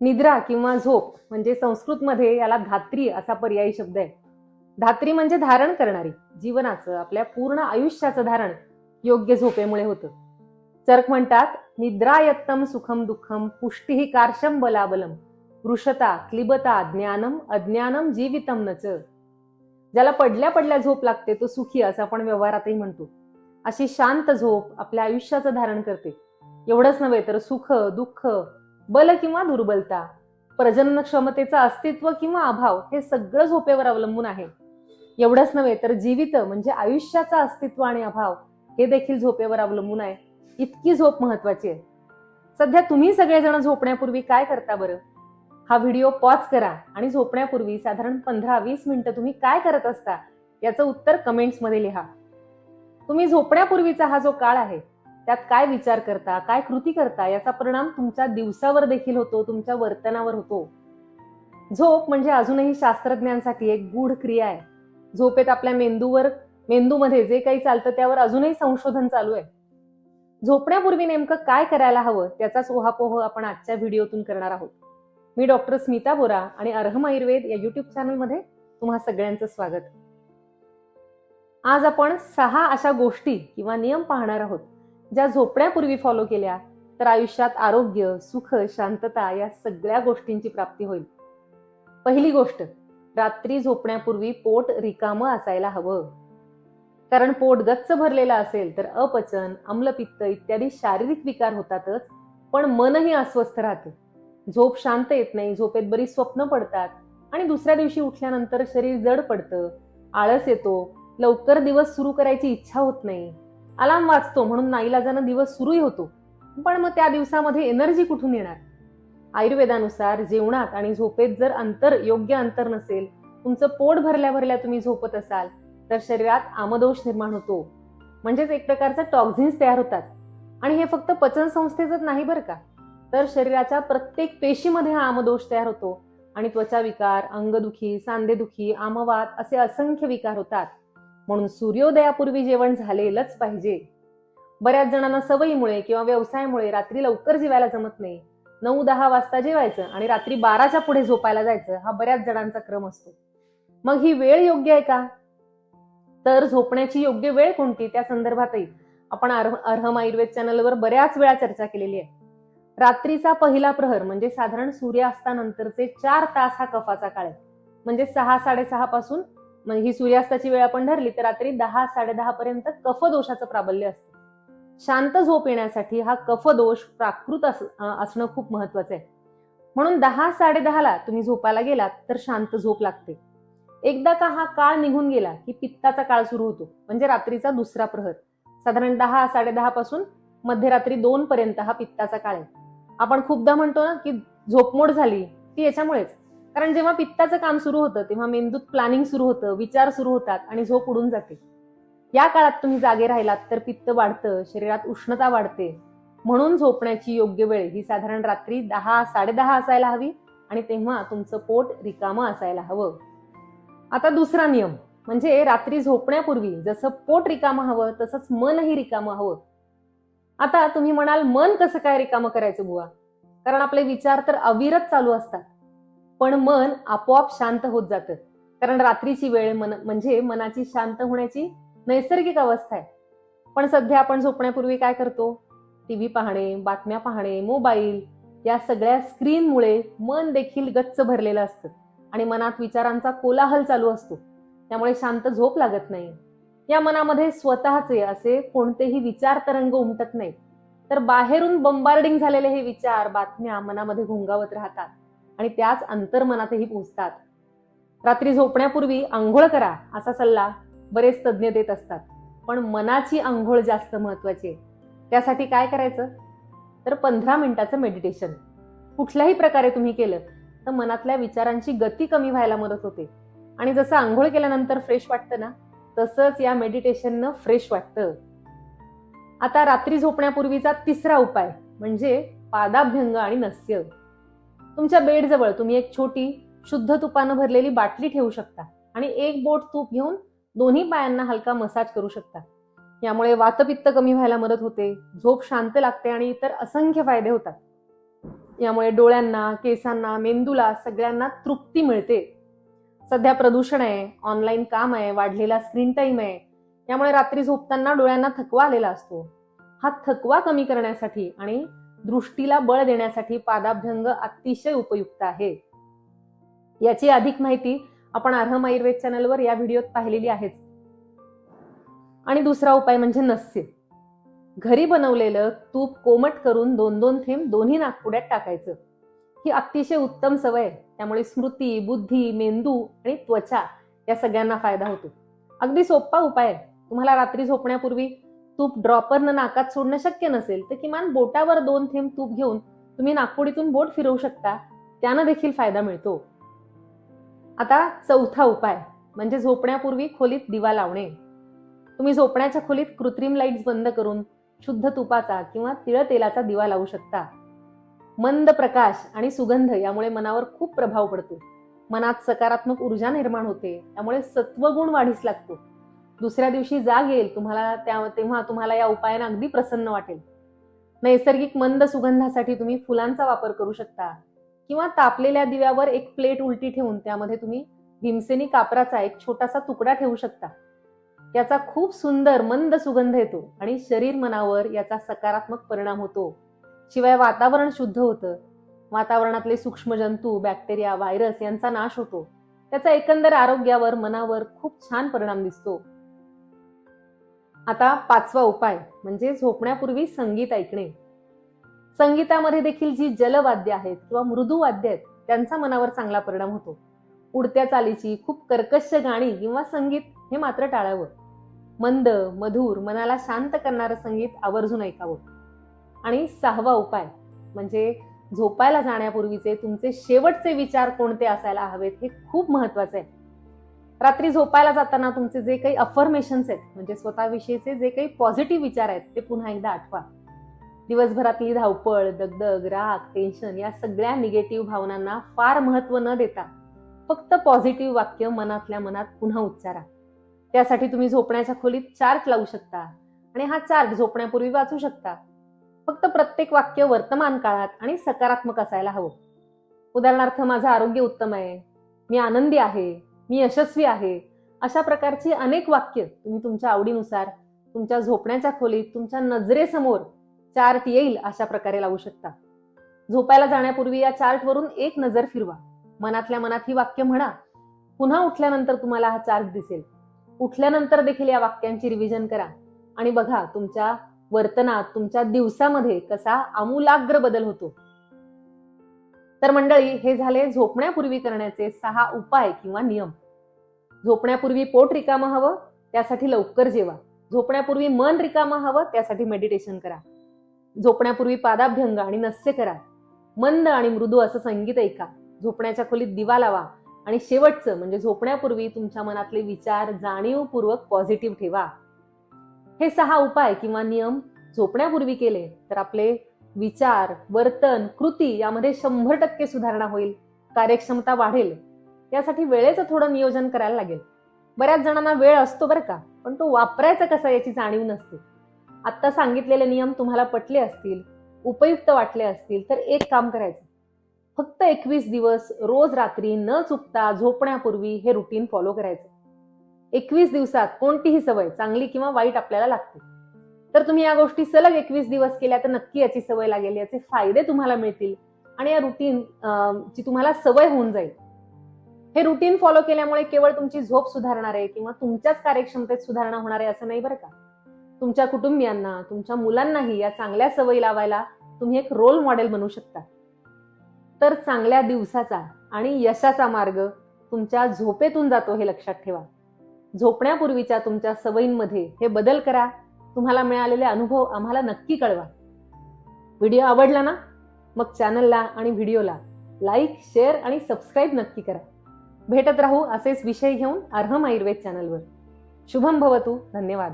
निद्रा किंवा झोप म्हणजे संस्कृतमध्ये याला धात्री असा पर्यायी शब्द आहे. धात्री म्हणजे धारण करणारी जीवनाचं आपल्या पूर्ण आयुष्याचं धारण योग्य झोपेमुळे होतं. चर्क म्हणतात निद्रायत्तम सुखम दुःखम पुष्टी कार्शम बलाबलम वृषता क्लिबता ज्ञानम अज्ञानम जीवितम नच ज्याला पडल्या पडल्या झोप लागते तो सुखी असं आपण व्यवहारातही म्हणतो. अशी शांत झोप आपल्या आयुष्याचं धारण करते. एवढंच नव्हे तर सुख दुःख बल किंवा दुर्बलता प्रजनन क्षमतेचं अस्तित्व किंवा अभाव हे सगळं झोपेवर अवलंबून आहे. एवढंच नव्हे तर जीवित म्हणजे आयुष्याचं अस्तित्व आणि अभाव हे देखील झोपेवर अवलंबून आहे. इतकी झोप महत्वाची आहे. सध्या तुम्ही सगळेजण झोपण्यापूर्वी काय करता बरं? हा व्हिडिओ पॉज करा आणि झोपण्यापूर्वी साधारण पंधरा वीस मिनिटं तुम्ही काय करत असता याचं उत्तर कमेंट्समध्ये लिहा. तुम्ही झोपण्यापूर्वीचा हा जो काळ आहे त्यात काय विचार करता काय कृती करता याचा परिणाम तुमच्या दिवसावर देखील होतो तुमच्या वर्तनावर होतो. झोप म्हणजे अजूनही शास्त्रज्ञांसाठी एक गूढ क्रिया आहे. झोपेत आपल्या मेंदूवर मेंदूमध्ये जे काही चालतं त्यावर अजूनही संशोधन चालू आहे. झोपण्यापूर्वी नेमकं काय करायला हवं त्याचाच ओहापोह आपण आजच्या व्हिडिओतून करणार आहोत. मी डॉक्टर स्मिता बोरा आणि अर्हम आयुर्वेद या युट्यूब चॅनलमध्ये तुम्हा सगळ्यांचं स्वागत. आज आपण सहा अशा गोष्टी किंवा नियम पाहणार आहोत. ज्या झोपण्यापूर्वी फॉलो केल्या तर आयुष्यात आरोग्य सुख शांतता या सगळ्या गोष्टींची प्राप्ती होईल. पहिली गोष्ट रात्री झोपण्यापूर्वी पोट रिकामं असायला हवं. कारण पोट गच्च भरलेलं असेल तर अपचन अम्लपित्त इत्यादी शारीरिक विकार होतातच पण मनही अस्वस्थ राहते. झोप शांत येत नाही झोपेत बरीच स्वप्न पडतात आणि दुसऱ्या दिवशी उठल्यानंतर शरीर जड पडतं आळस येतो लवकर दिवस सुरू करायची इच्छा होत नाही. अलार्म वाचतो म्हणून नाईलाजानं दिवस सुरूही होतो. पण मग त्या दिवसामध्ये एनर्जी कुठून येणार? आयुर्वेदानुसार जेवणात आणि झोपेत जर अंतर योग्य अंतर नसेल तुमचं पोट भरल्या भरल्या तुम्ही झोपत असाल तर शरीरात आमदोष निर्माण होतो. म्हणजेच एक प्रकारचं टॉक्झिन्स तयार होतात. आणि हे फक्त पचन संस्थेचंच नाही बरं का? तर शरीराच्या प्रत्येक पेशीमध्ये हा आमदोष तयार होतो. आणि त्वचा विकार अंगदुखी सांधेदुखी आमवात असे असंख्य विकार होतात. म्हणून सूर्योदयापूर्वी जेवण झालेलंच पाहिजे. बऱ्याच जणांना सवयीमुळे किंवा व्यवसायामुळे रात्री लवकर जेवायला जमत नाही. नऊ दहा वाजता जेवायचं आणि रात्री बाराच्या पुढे झोपायला जायचं हा बऱ्याच जणांचा क्रम असतो. मग ही वेळ योग्य आहे का? तर झोपण्याची योग्य वेळ कोणती? त्या संदर्भातही आपण अर्हम आयुर्वेद चॅनलवर बऱ्याच वेळा चर्चा केलेली आहे. रात्रीचा पहिला प्रहर म्हणजे साधारण सूर्यास्तानंतरचे चार तास हा कफाचा काळ आहे. म्हणजे सहा साडेसहा पासून म्हणजे ही सूर्यास्ताची वेळ आपण धरली तर रात्री दहा साडेदहा पर्यंत कफदोषाचं प्राबल्य असतं. शांत झोप येण्यासाठी हा कफदोष प्राकृत असणं खूप महत्वाचं आहे. म्हणून दहा साडेदहाला तुम्ही झोपायला गेलात तर शांत झोप लागते. एकदा का हा काळ निघून गेला की पित्ताचा काळ सुरू होतो म्हणजे रात्रीचा दुसरा प्रहर. साधारण दहा साडेदहा पासून मध्यरात्री दोन पर्यंत हा पित्ताचा काळ आहे. आपण खूपदा म्हणतो ना की झोपमोड झाली ती याच्यामुळेच. कारण जेव्हा पित्ताचं काम सुरू होतं तेव्हा मेंदूत प्लॅनिंग सुरू होतं विचार सुरू होतात आणि झोप उडून जाते. या काळात तुम्ही जागे राहिलात तर पित्त वाढतं शरीरात उष्णता वाढते. म्हणून झोपण्याची योग्य वेळ ही साधारण रात्री दहा साडेदहा असायला हवी आणि तेव्हा तुमचं पोट रिकामं असायला हवं. आता दुसरा नियम म्हणजे रात्री झोपण्यापूर्वी जसं पोट रिकामं हवं तसंच मनही रिकामं हवं. आता तुम्ही म्हणाल मन कसं काय रिकामं करायचं बुवा? कारण आपले विचार तर अविरत चालू असतात. पण मन आपोआप शांत होत जातं. कारण रात्रीची वेळ मन म्हणजे मनाची शांत होण्याची नैसर्गिक अवस्था आहे. पण सध्या आपण झोपण्यापूर्वी काय करतो? टीव्ही पाहणे बातम्या पाहणे मोबाईल या सगळ्या स्क्रीनमुळे मन देखील गच्च भरलेलं असतं. आणि मनात विचारांचा कोलाहल चालू असतो. त्यामुळे शांत झोप लागत नाही. या मनामध्ये स्वतःचे असे कोणतेही विचार तरंग उमटत नाहीत. तर बाहेरून बंबार्डिंग झालेले हे विचार बातम्या मनामध्ये घोंगावत राहतात. आणि त्याच अंतर्मनातही पोहोचतात. रात्री झोपण्यापूर्वी आंघोळ करा असा सल्ला बरेच तज्ज्ञ देत असतात. पण मनाची आंघोळ जास्त महत्वाची आहे. त्यासाठी काय करायचं? तर पंधरा मिनिटाचं मेडिटेशन कुठल्याही प्रकारे तुम्ही केलं तर मनातल्या विचारांची गती कमी व्हायला मदत होते. आणि जसं आंघोळ केल्यानंतर फ्रेश वाटतं ना तसंच या मेडिटेशननं फ्रेश वाटतं. आता रात्री झोपण्यापूर्वीचा तिसरा उपाय म्हणजे पादाभ्यंग आणि नस्य. तुमच्या बेडजवळ तुम्ही एक छोटी शुद्ध तुपानं भरलेली बाटली ठेवू शकता आणि एक बोट तूप घेऊन दोन्ही पायांना हलका मसाज करू शकता. यामुळे वातपित्त कमी व्हायला मदत होते झोप शांत लागते आणि इतर असंख्य फायदे होतात. यामुळे डोळ्यांना केसांना मेंदूला सगळ्यांना तृप्ती मिळते. सध्या प्रदूषण आहे ऑनलाईन काम आहे वाढलेला स्क्रीन टाईम आहे. यामुळे रात्री झोपताना डोळ्यांना थकवा आलेला असतो. हा थकवा कमी करण्यासाठी आणि दृष्टीला बळ देण्यासाठी पादाभ्यंग अतिशय उपयुक्त आहे. याची अधिक माहिती आपण अर्हम आयुर्वेद चॅनलवर या व्हिडिओत पाहिलेली आहेच. आणि दुसरा उपाय म्हणजे नस्य घरी बनवलेलं तूप कोमट करून दोन दोन थेंब दोन्ही नागपुड्यात टाकायचं. ही अतिशय उत्तम सवय आहे. त्यामुळे स्मृती बुद्धी मेंदू आणि त्वचा या सगळ्यांना फायदा होतो. अगदी सोपा उपाय आहे. तुम्हाला रात्री झोपण्यापूर्वी तूप ड्रॉपरनं नाकात सोडणं शक्य नसेल तर किमान बोटावर दोन थेंब तूप घेऊन तुम्ही नागपुडीतून बोट फिरवू शकता. त्यानं देखील फायदा मिळतो. आता चौथा उपाय म्हणजे झोपण्यापूर्वी खोलीत दिवा लावणे. तुम्ही झोपण्याच्या खोलीत कृत्रिम लाईट्स बंद करून शुद्ध तुपाचा किंवा तिळ तेलाचा दिवा लावू शकता. मंद प्रकाश आणि सुगंध यामुळे मनावर खूप प्रभाव पडतो. मनात सकारात्मक ऊर्जा निर्माण होते त्यामुळे सत्वगुण वाढीस लागतो. दुसऱ्या दिवशी जाग येईल तुम्हाला त्या तेव्हा तुम्हाला या उपायाने अगदी प्रसन्न वाटेल. नैसर्गिक मंद सुगंधासाठी तुम्ही फुलांचा वापर करू शकता. किंवा तापलेल्या दिव्यावर एक प्लेट उलटी ठेवून त्यामध्ये तुम्ही भीमसेनी कापराचा एक छोटासा तुकडा ठेवू शकता. याचा खूप सुंदर मंद सुगंध येतो आणि शरीर मनावर याचा सकारात्मक परिणाम होतो. शिवाय वातावरण शुद्ध होतं. वातावरणातले सूक्ष्म जंतू बॅक्टेरिया व्हायरस यांचा नाश होतो. त्याचा एकंदर आरोग्यावर मनावर खूप छान परिणाम दिसतो. आता पाचवा उपाय म्हणजे झोपण्यापूर्वी संगीत ऐकणे. संगीतामध्ये देखील जी जलवाद्य आहेत किंवा मृदू वाद्य आहेत त्यांचा मनावर चांगला परिणाम होतो. उडत्या चालीची खूप कर्कश गाणी किंवा संगीत हे मात्र टाळावं. मंद मधुर मनाला शांत करणारं संगीत आवर्जून ऐकावं. आणि सहावा उपाय म्हणजे झोपायला जाण्यापूर्वीचे तुमचे शेवटचे विचार कोणते असायला हवेत हे खूप महत्त्वाचे आहे. रात्री झोपायला जाताना तुमचे जे काही अफर्मेशन्स आहेत म्हणजे स्वतःविषयीचे जे काही पॉझिटिव्ह विचार आहेत ते पुन्हा एकदा आठवा. दिवसभरातली धावपळ दगदग राग टेन्शन या सगळ्या निगेटिव्ह भावनांना फार महत्त्व न देता फक्त पॉझिटिव्ह वाक्य मनातल्या मनात पुन्हा उच्चारा. त्यासाठी तुम्ही झोपण्याच्या खोलीत चार्ट लावू शकता आणि हा चार्ट झोपण्यापूर्वी वाचू शकता. फक्त प्रत्येक वाक्य वर्तमान काळात आणि सकारात्मक असायला हवं. उदाहरणार्थ माझं आरोग्य उत्तम आहे. मी आनंदी आहे. मी यशस्वी आहे. अशा प्रकारची अनेक वाक्य तुम्ही तुमच्या आवडीनुसार तुमच्या झोपण्याच्या खोलीत तुमच्या नजरेसमोर चार्ट येईल अशा प्रकारे लावू शकता. झोपायला जाण्यापूर्वी या चार्टवरून एक नजर फिरवा. मनातल्या मनात ही वाक्य म्हणा. पुन्हा उठल्यानंतर तुम्हाला हा चार्ट दिसेल. उठल्यानंतर देखील या वाक्यांची रिव्हिजन करा. आणि बघा तुमच्या वर्तनात तुमच्या दिवसामध्ये कसा आमूलाग्र बदल होतो. तर मंडळी हे झाले झोपण्यापूर्वी करण्याचे सहा उपाय किंवा नियम. झोपण्यापूर्वी पोट रिकामं हवं त्यासाठी लवकर जेवा. झोपण्यापूर्वी मन रिकामं हवं त्यासाठी मेडिटेशन करा. झोपण्यापूर्वी पादाभ्यंग आणि नस्य करा. मंद आणि मृदू असं संगीत ऐका. झोपण्याच्या खोलीत दिवा लावा आणि शेवटचं म्हणजे झोपण्यापूर्वी तुमच्या मनातले विचार जाणीवपूर्वक पॉझिटिव्ह ठेवा. हे सहा उपाय किंवा नियम झोपण्यापूर्वी केले तर आपले विचार वर्तन कृती यामध्ये शंभर टक्के सुधारणा होईल. कार्यक्षमता वाढेल. यासाठी वेळेचं थोडं नियोजन करायला लागेल. बऱ्याच जणांना वेळ असतो बरं का पण तो वापरायचा कसा याची जाणीव नसते. आत्ता सांगितलेले नियम तुम्हाला पटले असतील उपयुक्त वाटले असतील तर एक काम करायचं. फक्त एकवीस दिवस रोज रात्री न चुकता झोपण्यापूर्वी हे रुटीन फॉलो करायचं. एकवीस दिवसात कोणतीही सवय चांगली किंवा वाईट आपल्याला लागते. तर तुम्ही या गोष्टी सलग एकवीस दिवस केल्या तर नक्की याची सवय लागेल याचे फायदे तुम्हाला मिळतील आणि या रुटीन ची तुम्हाला सवय होऊन जाईल. हे रुटीन फॉलो केल्यामुळे केवळ तुमची झोप सुधारणार आहे किंवा तुमच्याच कार्यक्षमतेत सुधारणा होणार आहे असं नाही बरं का? तुमच्या कुटुंबियांना तुमच्या मुलांनाही या चांगल्या सवयी लावायला तुम्ही एक रोल मॉडेल बनू शकता. तर चांगल्या दिवसाचा आणि यशाचा मार्ग तुमच्या झोपेतून जातो हे लक्षात ठेवा. झोपण्यापूर्वीच्या तुमच्या सवयींमध्ये हे बदल करा. तुम्हाला मिळालेले अनुभव आम्हाला नक्की कळवा. व्हिडिओ आवडला ना? मग चॅनलला आणि व्हिडिओला लाईक शेअर आणि सबस्क्राईब नक्की करा. भेटत राहू असेच विषय घेऊन अर्हम आयुर्वेद चॅनलवर. शुभम भवतू. धन्यवाद.